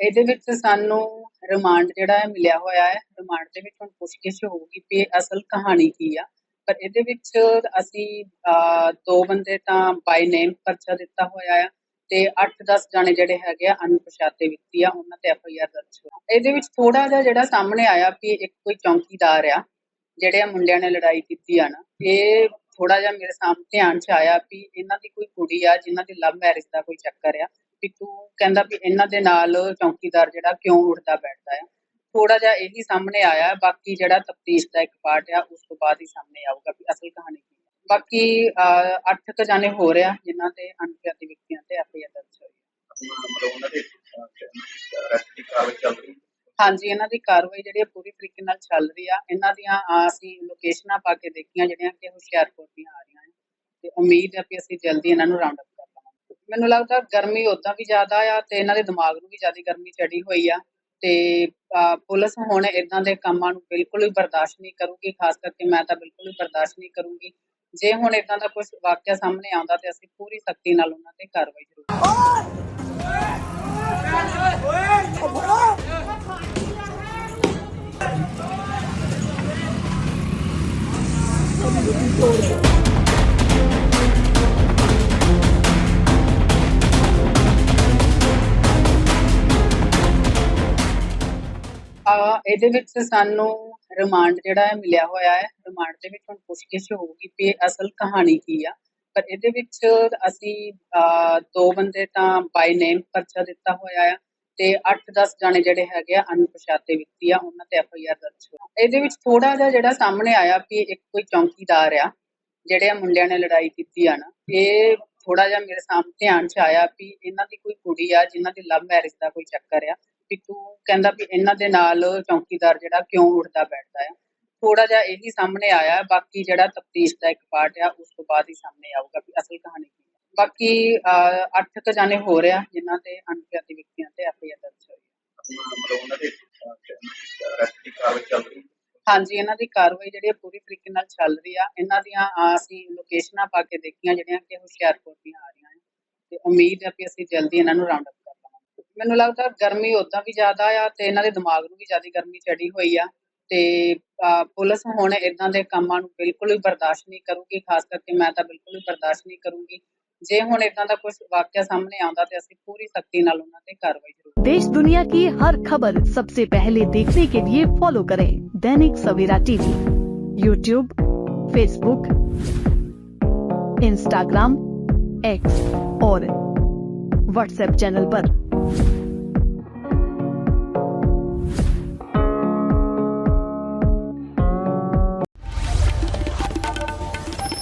ਇਹਦੇ ਵਿੱਚ ਸਾਨੂੰ ਰਿਮਾਂਡ ਜਿਹੜਾ ਹੈ ਮਿਲਿਆ ਹੋਇਆ ਹੈ ਰਿਮਾਂਡ ਦੇ ਵਿੱਚ ਹੁਣ ਪੁੱਛਗਿੱਛ ਹੋਊਗੀ ਕਿ ਇਹ ਅਸਲ ਕਹਾਣੀ ਕੀ ਆ। ਪਰ ਇਹਦੇ ਵਿੱਚ ਅਸੀਂ ਦੋ ਬੰਦੇ ਤਾਂ ਬਾਈ ਨੇਮ ਪਰਚਾ ਦਿੱਤਾ ਹੋਇਆ ਆ। ਤੇ 8-10 ਜਾਣੇ ਜਿਹੜੇ ਹੈਗੇ ਆ ਅਣਪਛਾਤੇ ਵਿਅਕਤੀ ਆ, ਉਹਨਾਂ ਤੇ ਐਫ ਆਈ ਆਰ ਦਰਜ ਹੋਈ ਇਹਦੇ ਵਿੱਚ ਥੋੜਾ ਜਿਹਾ ਜਿਹੜਾ ਸਾਹਮਣੇ ਆਇਆ ਵੀ ਇੱਕ ਕੋਈ ਚੌਂਕੀਦਾਰ ਆ, ਜਿਹੜੇ ਆ ਮੁੰਡਿਆਂ ਨੇ ਲੜਾਈ ਕੀਤੀ ਆ ਨਾ, ਇਹ ਥੋੜਾ ਜਿਹਾ ਮੇਰੇ ਸਾਹਮਣੇ ਧਿਆਨ ਚ ਆਇਆ ਵੀ ਇਹਨਾਂ ਦੀ ਕੋਈ ਕੁੜੀ ਆ, ਜਿਨ੍ਹਾਂ ਦੀ ਲਵ ਮੈਰਿਜ ਦਾ ਕੋਈ ਚੱਕਰ ਆ, ਵੀ ਤੂੰ ਕਹਿੰਦਾ ਵੀ ਇਹਨਾਂ ਦੇ ਨਾਲ ਚੌਕੀਦਾਰ ਜਿਹੜਾ ਕਿਉਂ ਉੱਠਦਾ ਬੈਠਦਾ ਆ। ਥੋੜਾ ਜਿਹਾ ਇਹੀ ਸਾਹਮਣੇ ਆਇਆ, ਬਾਕੀ ਜਿਹੜਾ ਤਫਤੀਸ਼ ਦਾ ਇੱਕ ਪਾਰਟ ਆ, ਉਸ ਤੋਂ ਬਾਅਦ ਹੀ ਸਾਹਮਣੇ ਆਊਗਾ ਵੀ ਅਸਲ ਕਹਾਣੀ ਕੀ ਹੈ ਬਾਕੀ 8 ਕੁ ਜਾਣੇ ਹੋ ਰਿਹਾ ਜਿਨ੍ਹਾਂ ਤੇ ਅਣਪਛਾਤੇ ਵਿਅਕਤੀਆਂ ਤੇ ਐਫ ਆਈ ਆਰ ਦਰਜ ਹੋਈ ਹਾਂਜੀ ਇਹਨਾਂ ਦੀ ਕਾਰਵਾਈ ਜਿਹੜੀ ਹੈ ਪੂਰੀ ਤਰੀਕੇ ਨਾਲ ਚੱਲ ਰਹੀ ਆ। ਇਹਨਾਂ ਦੀਆਂ ਅਸੀਂ ਲੋਕੇਸ਼ਨਾਂ ਪਾ ਕੇ ਦੇਖੀਆਂ ਜਿਹੜੀਆਂ ਕਿ ਹੁਸ਼ਿਆਰਪੁਰ ਦੀਆਂ ਆ ਰਹੀਆਂ ਨੇ। ਤੇ ਉਮੀਦ ਹੈ ਕਿ ਅਸੀਂ ਜਲਦੀ ਇਹਨਾਂ ਨੂੰ ਰਾਉਂਡ ਅਪ ਕਰ ਲਵਾਂਗੇ। ਮੈਨੂੰ ਲੱਗਦਾ ਗਰਮੀ ਉਦਾਂ ਵੀ ਜ਼ਿਆਦਾ ਆ ਤੇ ਇਹਨਾਂ ਦੇ ਦਿਮਾਗ ਨੂੰ ਵੀ ਜ਼ਿਆਦਾ ਗਰਮੀ ਚੜੀ ਹੋਈ ਆ। ਤੇ ਪੁਲਿਸ ਹੁਣ ਇਦਾਂ ਦੇ ਕੰਮਾਂ ਨੂੰ ਬਿਲਕੁਲ ਵੀ ਬਰਦਾਸ਼ਤ ਨਹੀਂ ਕਰੂਗੀ। ਖਾਸ ਕਰਕੇ ਮੈਂ ਤਾਂ ਬਿਲਕੁਲ ਵੀ ਬਰਦਾਸ਼ਤ ਨਹੀਂ ਕਰੂੰਗੀ। ਜੇ ਹੁਣ ਇਦਾਂ ਦਾ ਕੁਝ ਵਾਕਿਆ ਸਾਹਮਣੇ ਆਉਂਦਾ ਤੇ ਅਸੀਂ ਪੂਰੀ ਸਖਤੀ ਨਾਲ ਉਹਨਾਂ ਤੇ ਕਾਰਵਾਈ ਜ਼ਰੂਰ ਆ ਇਹਦੇ ਵਿੱਚ ਸਾਨੂੰ ਰਿਮਾਂਡ ਜਿਹੜਾ ਹੈ ਮਿਲਿਆ ਹੋਇਆ ਹੈ ਰਿਮਾਂਡ ਦੇ ਵਿੱਚ ਹੁਣ ਪੁੱਛਗਿੱਛ ਹੋਊਗੀ ਵੀ ਅਸਲ ਕਹਾਣੀ ਕੀ ਆ। ਪਰ ਇਹਦੇ ਵਿੱਚ ਅਸੀਂ ਦੋ ਬੰਦੇ ਤਾਂ ਬਾਈ ਨੇਮ ਪਰਚਾ ਦਿੱਤਾ ਹੋਇਆ ਆ ਤੇ 8-10 ਜਾਣੇ ਜਿਹੜੇ ਹੈਗੇ ਆ, ਅਣਪਛਾਤੇ ਵਿਅਕਤੀ ਆ, ਉਹਨਾਂ ਤੇ ਐਫ ਆਈ ਆਰ ਦਰਜ ਹੋਈ ਇਹਦੇ ਵਿੱਚ ਥੋੜਾ ਜਿਹਾ ਜਿਹੜਾ ਸਾਹਮਣੇ ਆਇਆ ਵੀ ਇੱਕ ਕੋਈ ਚੌਂਕੀਦਾਰ ਆ, ਜਿਹੜੇ ਆ ਮੁੰਡਿਆਂ ਨੇ ਲੜਾਈ ਕੀਤੀ ਆ ਨਾ, ਇਹ ਥੋੜਾ ਜਿਹਾ ਮੇਰੇ ਸਾਹਮਣੇ ਧਿਆਨ ਚ ਆਇਆ ਵੀ ਇਹਨਾਂ ਦੀ ਕੋਈ ਕੁੜੀ ਆ, ਜਿਨ੍ਹਾਂ ਦੀ ਲਵ ਮੈਰਿਜ ਦਾ ਕੋਈ ਚੱਕਰ ਆ ਵੀ ਤੂੰ ਕਹਿੰਦਾ ਵੀ ਇਹਨਾਂ ਦੇ ਨਾਲ ਚੌਂਕੀਦਾਰ ਜਿਹੜਾ ਕਿਉਂ ਉੱਠਦਾ ਬੈਠਦਾ ਆ। ਥੋੜਾ ਜਿਹਾ ਇਹੀ ਸਾਹਮਣੇ ਆਇਆ, ਬਾਕੀ ਜਿਹੜਾ ਤਫਤੀਸ਼ ਦਾ ਇੱਕ ਪਾਰਟ ਆ, ਉਸ ਤੋਂ ਬਾਅਦ ਹੀ ਸਾਹਮਣੇ ਆਊਗਾ ਵੀ ਅਸਲ ਕਹਾਣੀ ਕੀ ਹੈ ਬਾਕੀ 8 ਕੁ ਜਾਣੇ ਹੋ ਰਿਹਾ ਜਿਨ੍ਹਾਂ ਤੇ ਅਣਪਛਾਤੇ ਵਿਅਕਤੀਆਂ ਤੇ ਐਫ ਦਰਜ ਹੋਈ ਦੀ ਕਾਰਵਾਈ ਚੱਲ ਹਾਂਜੀ, ਇਹਨਾਂ ਦੀ ਕਾਰਵਾਈ ਜਿਹੜੀ ਹੈ ਪੂਰੀ ਤਰੀਕੇ ਨਾਲ ਚੱਲ ਰਹੀ ਆ। ਇਹਨਾਂ ਦੀਆਂ ਅਸੀਂ ਲੋਕੇਸ਼ਨਾਂ ਪਾ ਕੇ ਦੇਖੀਆਂ ਜਿਹੜੀਆਂ ਕਿ ਹੁਸ਼ਿਆਰਪੁਰ ਦੀਆਂ ਆ ਰਹੀਆਂ ਤੇ ਉਮੀਦ ਹੈ ਕਿ ਅਸੀਂ ਜਲਦੀ ਇਹਨਾਂ ਨੂੰ ਰਾਉਂਡ ਅਪ ਮੈਨੂੰ ਲੱਗਦਾ ਗਰਮੀ ਉਦਾਂ ਵੀ ਜ਼ਿਆਦਾ ਆ ਤੇ ਇਹਨਾਂ ਦੇ ਦਿਮਾਗ ਨੂੰ ਵੀ ਜ਼ਿਆਦਾ ਗਰਮੀ ਚੜੀ ਹੋਈ ਆ ਤੇ ਅਹ, ਪੁਲਿਸ ਹੁਣ ਇਦਾਂ ਦੇ ਕੰਮਾਂ ਨੂੰ ਬਿਲਕੁਲ ਵੀ ਬਰਦਾਸ਼ਤ ਨਹੀਂ ਕਰੂਗੀ ਖਾਸ ਕਰਕੇ ਮੈਂ ਤਾਂ ਬਿਲਕੁਲ ਵੀ ਬਰਦਾਸ਼ਤ ਨਹੀਂ ਕਰੂੰਗੀ ਜੇ ਹੁਣ ਇਦਾਂ ਦਾ ਕੁਝ ਵਾਕਿਆ ਸਾਹਮਣੇ ਆਉਂਦਾ ਤੇ ਅਸੀਂ ਪੂਰੀ ਸਖਤੀ ਨਾਲ ਉਹਨਾਂ ਤੇ ਕਾਰਵਾਈ ਜ਼ਰੂਰ देश दुनिया की हर खबर सबसे पहले देखने के लिए फॉलो करें Dainik Savera TV YouTube Facebook Instagram X और व्हाट्सएप चैनल पर।